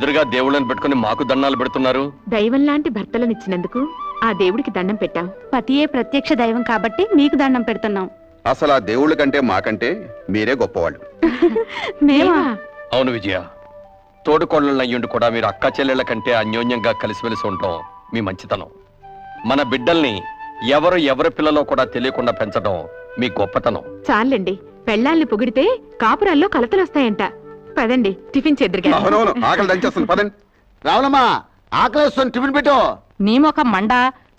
ఎదురుగా దేవుళ్ళని పెట్టుకుని మాకు దండాలు పెడుతున్నారు. దైవం లాంటి భర్తలనిచ్చినందుకు ఆ దేవుడికి దండం పెట్టాం. పతియే ప్రత్యక్ష దైవం కాబట్టి మీకు దండం పెడుతున్నాం. అసలు ఆ దేవుళ్ళ కంటే మాకంటే మీరే గొప్పవాళ్ళు. మేమా? అవును విజయ. తోడుకోళ్ళని అయ్యుండి కూడా మీరు అక్క చెల్లెళ్ళ కంటే అన్యోన్యంగా కలిసిమెలిసి ఉండటం మీ మంచితనం. మన బిడ్డల్ని ఎవరు ఎవరి పిల్లలో కూడా తెలియకుండా పెంచడం మీ గొప్పతనం. చాలండి. పెళ్ళాల్ని పొగిడితే కాపురాల్లో కలతలు వస్తాయంట పదండి. టిఫిన్ చేద్దరుగా. అవునవును ఆకలి దంచేస్తుంది పదండి. రావులమ్మా ఆకలేస్తుంది టిఫిన్ పెట్టు. నీ మండ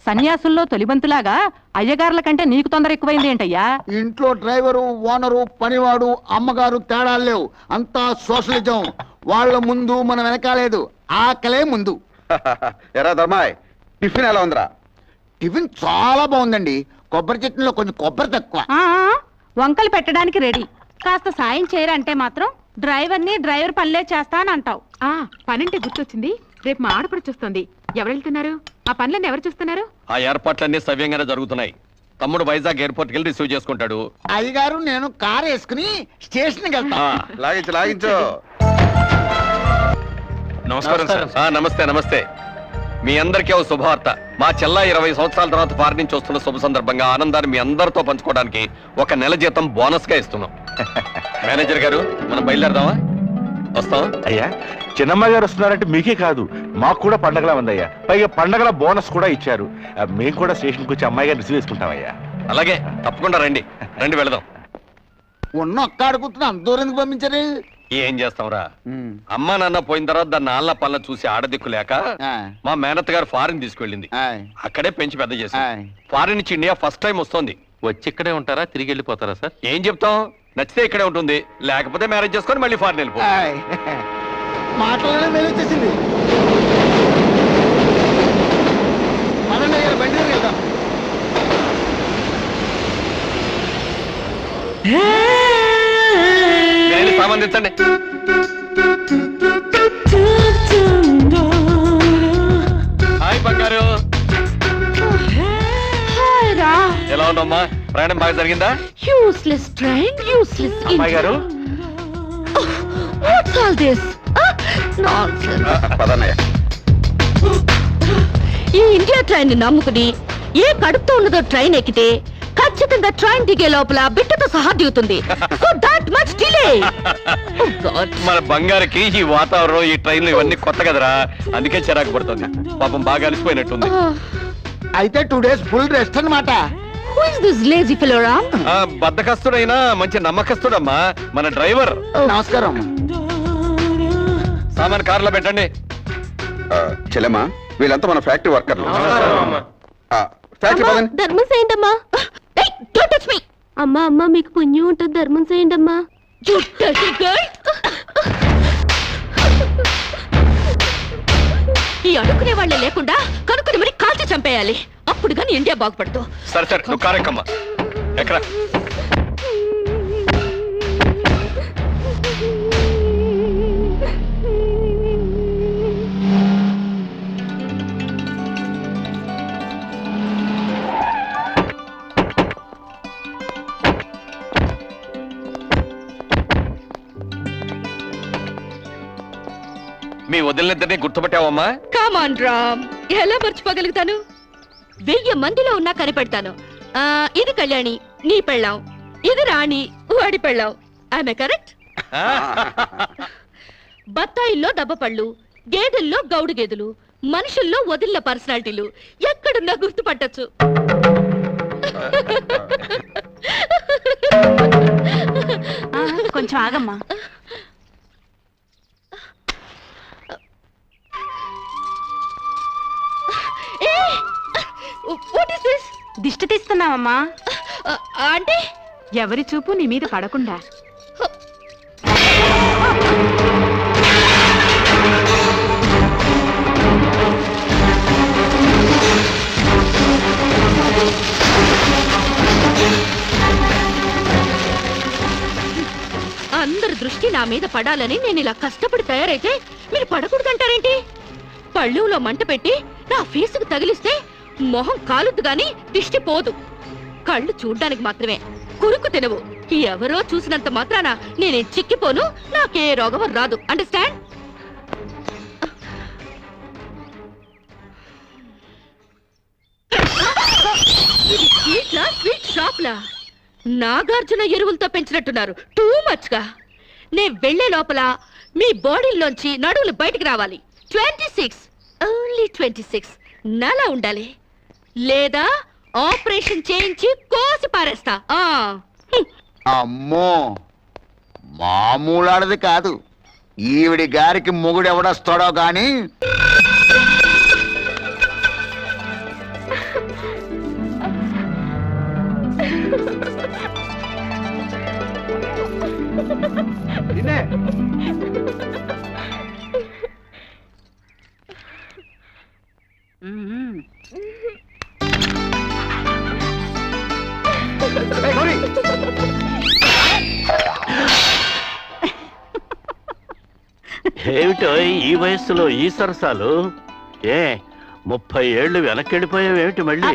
సన్యాసుల్లో తొలిబంతులాగా అయ్యగారుల కంటే నీకు తొందర ఎక్కువైంది ఏంటయ్యా? ఇంట్లో డ్రైవరు ఓనరు పనివాడు అమ్మగారు తేడాలు లేవు. అంతా సోషలిజం. వాళ్ళ ముందు మనం వెనకాలేదు. ఆకలే ముందు. ఎరా ధర్మాయ్ టిఫిన్ ఎలా ఉందిరా? టిఫిన్ చాలా బాగుందండి. కొబ్బరి చట్నీలో కొంచెం కొబ్బరి తక్కువ. ఆ, వంకలు పెట్టడానికి రెడీ. కాస్త సాయం చేయరంటే మాత్రం? డ్రైవర్ని డ్రైవర్ పనిలే చేస్తా అని అంటావు ఆ పనంటే గుర్తొచ్చింది. రేపు మా ఆడపడి చూస్తుంది. ఎవరు వెళ్తున్నారు? ఆ పనులన్నీ ఎవరు చూస్తున్నారు? ఆ ఏర్పాట్లన్నీ సవ్యంగానే జరుగుతున్నాయి. తమ్ముడు వైజాగ్ ఎయిర్పోర్ట్కి వెళ్ళి రిసీవ్ చేసుకుంటాడు. అయ్యగారు నేను కార్ వేసుకుని స్టేషన్కి వెళ్తా. ఆ, లాగించు లాగించు. నమస్కారం సార్. ఆ, నమస్తే నమస్తే. మీ అందరికీ ఓ శుభవార్త. మా చెల్ల ఇరవై సంవత్సరాల తర్వాత ఫారెన్ నుంచి వస్తున్న శుభ సందర్భంగా ఆనందాన్ని మీ అందరితో పంచుకోవడానికి ఒక నెల జీతం బోనస్గా ఇస్తున్నాం. మేనేజర్ గారు మనం బయలుదేరదామా? వస్తాం అయ్యా చిన్నమ్మ గారు వస్తున్నారంటే మీకే కాదు మాకు కూడా పండగలా ఉందయ్యా. పైగా పండగల బోనస్ కూడా ఇచ్చారు. ఆ, మేము కూడా స్టేషన్కి వచ్చి అమ్మాయి గారిని రిసీవ్ చేసుకుంటామయ్యా. అలాగే తప్పకుండా రండి. రండి వెళదాం. ఉన్న ఒక్క అడుగుతున్నా అంత దూరం ఎందుకు పంపించారు? ఏం చేస్తాంరా అమ్మా నాన్న పోయిన తర్వాత దాన్ని నాన్న పనుల చూసి ఆడదిక్కు లేక ఆ, మా మేనత్త గారు ఫారిన్ తీసుకెళ్ళింది. ఆయ్, అక్కడే పెంచి పెద్ద చేసి ఆయ్. ఫారిన్ నుంచి ఇండియా ఫస్ట్ టైం వస్తుంది. వచ్చి ఇక్కడే ఉంటారా? తిరిగి వెళ్ళిపోతారా సార్? ఏం చెప్తాం? నచ్చితే ఇక్కడే ఉంటుంది. లేకపోతే మ్యారేజ్ చేసుకొని మళ్ళీ ఫారిన్ వెళ్ళిపో. ఆయ్. మాటలోనే మేలు వచ్చేసింది. పదండి అయ్యారు బండి దగ్గరికి వెళ్దాం నేను సంబంధించండి ప్రయాణం బాగా జరిగిందా? యూస్లెస్ ట్రైన్ యూస్లెస్ అమ్మాయి గారు? వాట్స్ ఆల్ దిస్ పదన్నయ్య. ఈ ఇండియా ట్రైన్ని నమ్ముకుని ఏ కడుపుతో ఉన్నదో ట్రైన్ ఎక్కితే ఖచ్చితంగా ట్రైన్ దిగే లోపల బిడ్డతో సహా దిగుతుంది. సో దాట్ మచ్ డిలే మన బంగారుకి ఈ వాతావరణం ఈ ట్రైన్లు ఇవన్నీ కొత్త కదరా? అందుకే చిరాకు పడుతుంది. పాపం బాగా అలసిపోయినట్టుంది. అయితే టూ డేస్ ఫుల్ రెస్ట్ అన్నమాట. హూ ఇస్ దిస్ లేజీ ఫిలోరా ఆ, బద్దకస్తుడైనా మంచి నమ్మకస్తుడమ్మా మన డ్రైవర్. నమస్కారం. సామాన్ కారులో పెట్టండి. ఆ, చెల్లెమ్మా వీళ్ళంతా మన ఫ్యాక్టరీ వర్కర్లు. ఆ, ఫ్యాక్టరీ పదండి. ధర్మం చేయండి అమ్మా డోంట్ టచ్ మీ అమ్మా అమ్మా మీకు పుణ్యం ఉంటుంది ధర్మం చేయండి అమ్మా ఈ అడుక్కునే వాళ్ళే లేకుండా కనుక్కుని మరి కాల్చి చంపేయాలి. అప్పుడు కానీ ఇండియా బాగుపడదు. సరే సరే నువ్వు కారెక్కమ్మా. ఎక్కడ? మీ వదిలినిద్దరిని గుర్తుపట్టావమ్మా? కామాన్ రామ్ ఎలా మర్చిపోగలుగుతాను? వెయ్యి మందిలో ఉన్నా కనిపెడతాను. ఆ, ఇది కళ్యాణి నీ పెళ్ళాం. ఇది రాణి వాడి పెళ్ళాం. ఆమె కరెక్ట్ బత్తాయిల్లో దబ్బపళ్ళు గేదెల్లో గౌడు గేదెలు మనుషుల్లో వదిల్ల పర్సనాలిటీలు. ఎక్కడున్నా గుర్తుపట్టచ్చు. కొంచెం ఆగమ్మా. దిష్టి తీస్తున్నావమ్మా. అంటే? ఎవరి చూపు నీ మీద పడకుండా. అందరి దృష్టి నా మీద పడాలని నేను ఇలా కష్టపడి తయారైతే మీరు పడకూడదంటారేంటి? పళ్ళులో మంట పెట్టి నా ఫేసుకు తగిలిస్తే మొహం కాలుద్దు గాని దిష్టి పోదు. కళ్ళు చూడ్డానికి మాత్రమే. కురుకు తినవు. ఎవరో చూసినంత మాత్రాన నేను చిక్కిపోను. నాకే రోగం రాదు. అండర్స్టాండ్ స్వీట్లా స్వీట్ షాప్లా? నాగార్జున ఎరువులతో పెంచినట్టున్నారు. టూ మచ్గా. నే వెళ్ళే లోపల మీ బాడీలోంచి నడువులు బయటికి రావాలి. Twenty six only twenty six నలా ఉండాలి. లేదా ఆపరేషన్ చేయించి కోసి పారేస్తా. ఆ. అమ్మో మామూలాడది కాదు. ఈవిడి గారికి మొగుడు ఎవడొస్తాడో గాని ఏమిటో ఈ వయస్సులో ఈ సరసాలు? ఏ ముప్పై ఏళ్ళు వెనకెళ్ళిపోయావేమిటి మళ్ళీ?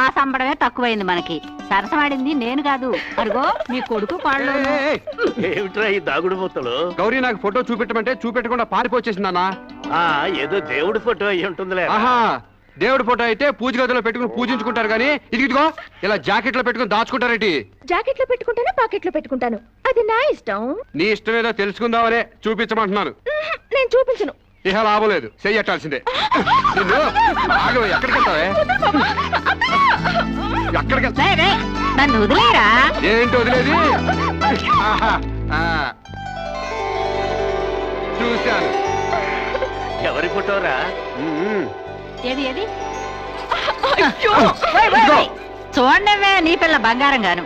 ఆ సంబడమే తక్కువైంది మనకి. సరసమాడింది నేను కాదు. అడుగో మీ కొడుకు కాళ్ళు ఏమిట్రా ఈ దాగుడు మూతలు? గౌరీ నాకు ఫోటో చూపెట్టమంటే చూపెట్టకుండా పారిపోచేసిందన్నా ఆ ఏదో దేవుడి ఫోటో అయి ఉంటుందిలే. ఆహా దేవుడి ఫోటో అయితే పూజ గదిలో పెట్టుకుని పూజించుకుంటారు కానీ ఇది ఇదిగో ఇలా జాకెట్లో పెట్టుకుని దాచుకుంటారేంటి? జాకెట్లో పెట్టుకుంటాను పాకెట్లో పెట్టుకుంటాను. అది నా ఇష్టం. నీ ఇష్టం ఏదో తెలుసుకుందామనే చూపించమంటున్నాను. నేను చూపించను. ఇహ లాభం లేదు చెయ్యట్టాల్సిందే. నిన్ను ఆగవే, ఎక్కడికి వెళ్తావే? ఎక్కడికి వెళ్తా? నన్ను వదిలేరా? ఏంటి వదిలేది? ఆహా, ఆ. చూశాను. ఎవరి ఫోటోరా. ఏది ఏది? చూడండివే నీ పిల్ల బంగారం గాను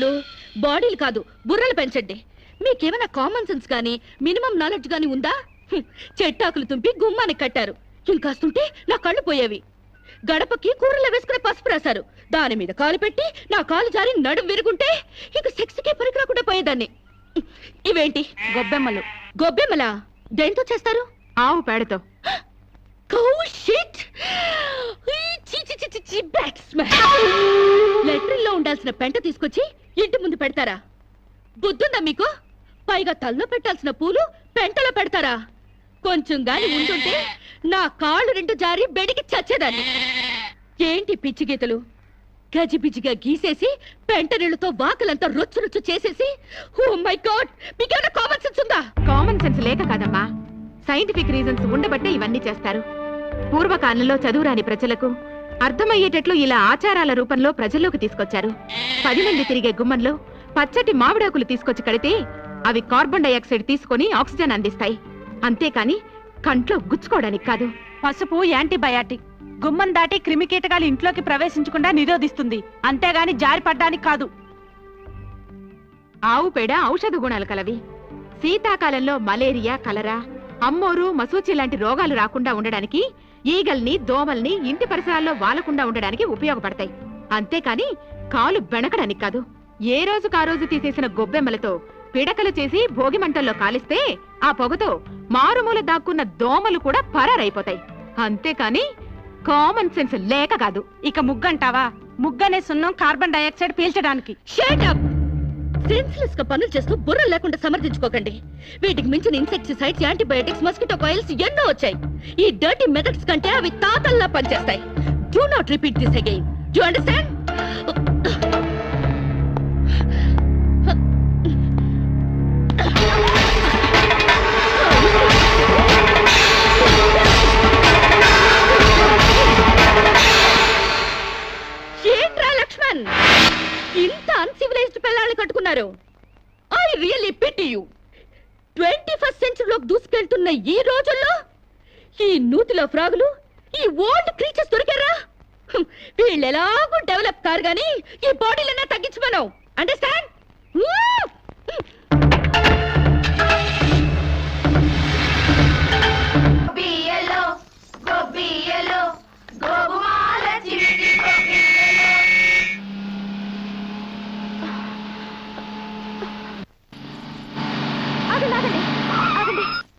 వదిల్లు బాడీలు కాదు బుర్రలు పెంచండి. మీకేమైనా కామన్ సెన్స్ కానీ మినిమం నాలెడ్జ్ కానీ ఉందా? చెట్టాకులు తుంపి గుమ్మానికి కట్టారు. ఇంకాస్తుంటే నా కళ్ళు పోయేవి. గడపకి కూరలో వేసుకుని పసుపు రాశారు. దాని మీద కాలు పెట్టి నా కాలు జారి నడుం విరుగుంటే ఇక సెక్స్కే పనికి రాకుండా పోయేదాన్ని. ఇవేంటి? గొబ్బెమ్మలు. గొబ్బెమ్మలా? దేంతో చేస్తారు? ఆవు పేడతో. లో ఉండాల్సిన పెంట తీసుకొచ్చి ఇంటి ముందు పెడతారా? బుద్ధుందా మీకు? పైగా తల్లో పెట్టాల్సిన పూలు పెంటలో పెడతారా? కొంచెం గాని ఉంటుంటే నా కాళ్ళు రెండు జారి బెడికి చచ్చేదాన్ని. ఏంటి పిచ్చి గీతలు? గజిబిజిగా గీసేసి పెంట నీళ్ళతో వాకలంతా రొచ్చు రొచ్చు చేసేసి ఓ మై గాడ్ మీకేమైనా కామన్ సెన్స్ ఉందా? కామన్ సెన్స్ లేక కాదమ్మా. సైంటిఫిక్ రీజన్స్ ఉండబట్టే ఇవన్నీ చేస్తారు. పూర్వకాలంలో చదువురాని ప్రజలకు అర్థమయ్యేటట్లు ఇలా ఆచారాల రూపంలో ప్రజల్లోకి తీసుకొచ్చారు. పది మంది తిరిగే గుమ్మంలో పచ్చటి మామిడాకులు తీసుకొచ్చి కడితే అవి కార్బన్ డైఆక్సైడ్ తీసుకొని ఆక్సిజన్ అందిస్తాయి. అంతేకాని కంట్లో గుచ్చుకోవడానికి కాదు. పసుపు యాంటీబయాటిక్. గుమ్మం దాటి క్రిమికీటకాలు ఇంట్లోకి ప్రవేశించకుండా నిరోధిస్తుంది. అంతేగాని జారి పడ్డానికి కాదు. ఆవు పేడ ఔషధ గుణాలు కలవి. శీతాకాలంలో మలేరియా కలరా అమ్మోరు మసూచి లాంటి రోగాలు రాకుండా ఉండడానికి ఈగల్ని దోమల్ని ఇంటి పరిసరాల్లో వాలకుండా ఉండడానికి ఉపయోగపడతాయి. అంతేకాని కాలు బెణకడానికి కాదు. ఏ రోజుకు ఆ రోజు తీసేసిన గొబ్బెమ్మలతో పిడకలు చేసి భోగి మంటల్లో కాలిస్తే ఆ పొగతో మారుమూల దాక్కున్న దోమలు కూడా పరారైపోతాయి. అంతేకాని కామన్ సెన్స్ లేక కాదు. ఇక ముగ్గంటావా? ముగ్గనే సున్నం కార్బన్ డైఆక్సైడ్ పీల్చడానికి. షేట్ అప్ సెన్స్లెస్గా పనులు చేస్తూ బుర్ర లేకుండా సమర్థించుకోకండి. వీటికి మించిన ఇన్సెక్టిసైడ్స్ యాంటీబయాటిక్స్ మస్కిటో కాయిల్స్ ఎన్నో వచ్చాయి. ఈ డర్టీ మెథడ్స్ కంటే అవి తాతల్లా పనిచేస్తాయి. Do not repeat this again you understand చేస్తున్నారు. I really pity you twenty first సెంచరీలోకి దూసుకెళ్తున్న ఈ రోజుల్లో ఈ నూతిలో ఫ్రాగులు ఈ ఓల్డ్ క్రీచర్స్ దొరికారా? వీళ్ళు ఎలాగూ డెవలప్ కారు కానీ ఈ బాడీలన్నా తగ్గించమను. అండర్స్టాండ్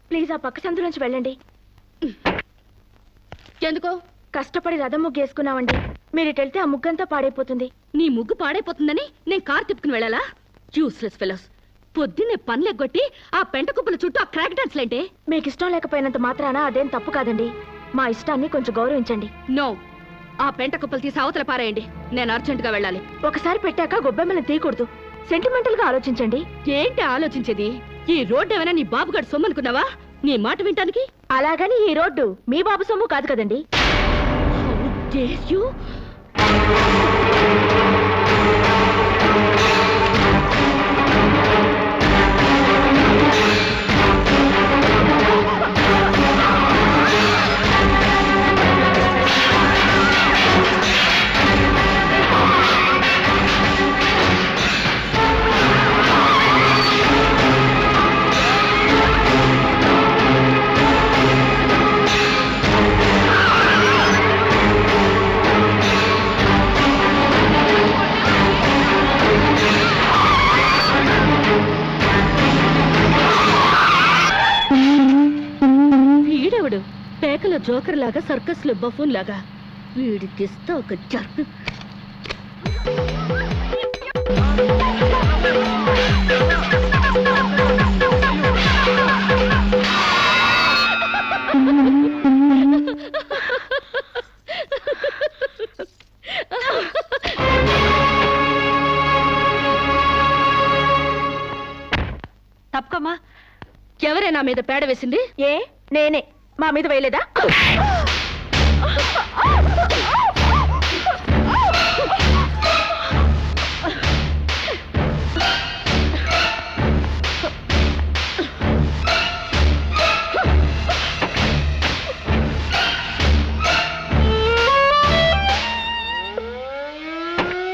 ప్లీజ్ ఆ పక్క సందు నుంచి వెళ్ళండి. ఎందుకో? కష్టపడి రథం ముగ్గు వేసుకున్నామండి. మీరు ఇటు వెళ్తే ఆ ముగ్గంతా పాడైపోతుంది. నీ ముగ్గు పాడైపోతుందని నేను కార్ తిప్పుకుని వెళ్ళాలా? యూస్లెస్ ఫెలోస్ పొద్దున్నే పనులు ఎగ్గొట్టి ఆ పెంట కుప్పల చుట్టూ ఆ క్రాక్ డాన్స్ లేంటే మీకు ఇష్టం లేకపోయినంత మాత్రాన అదేం తప్పు కాదండి. మా ఇష్టాన్ని కొంచెం గౌరవించండి. నో ఆ పెంట కుప్పలు తీసి అవతల పారేయండి. నేను అర్జెంట్గా వెళ్ళాలి. ఒకసారి పెట్టాక గొబ్బెమ్మలను తీయకూడదు. సెంటిమెంటల్గా ఆలోచించండి. ఏంటి ఆలోచించేది? ఈ రోడ్డు ఏమైనా నీ బాబుగాడు సొమ్మనుకున్నావా? నీ మాట వింటానికి? అలాగని ఈ రోడ్డు మీ బాబు సొమ్ము కాదు కదండి. How dare you? వీడెవడు పేకల జోకర్ లాగా సర్కస్లో బఫూన్ లాగా. వీడికిస్తా ఒక జర్క్. తప్పకమ్మా. ఎవరే నా మీద పేడ వేసింది? ఏ నేనే. మా మీద వేయలేదా?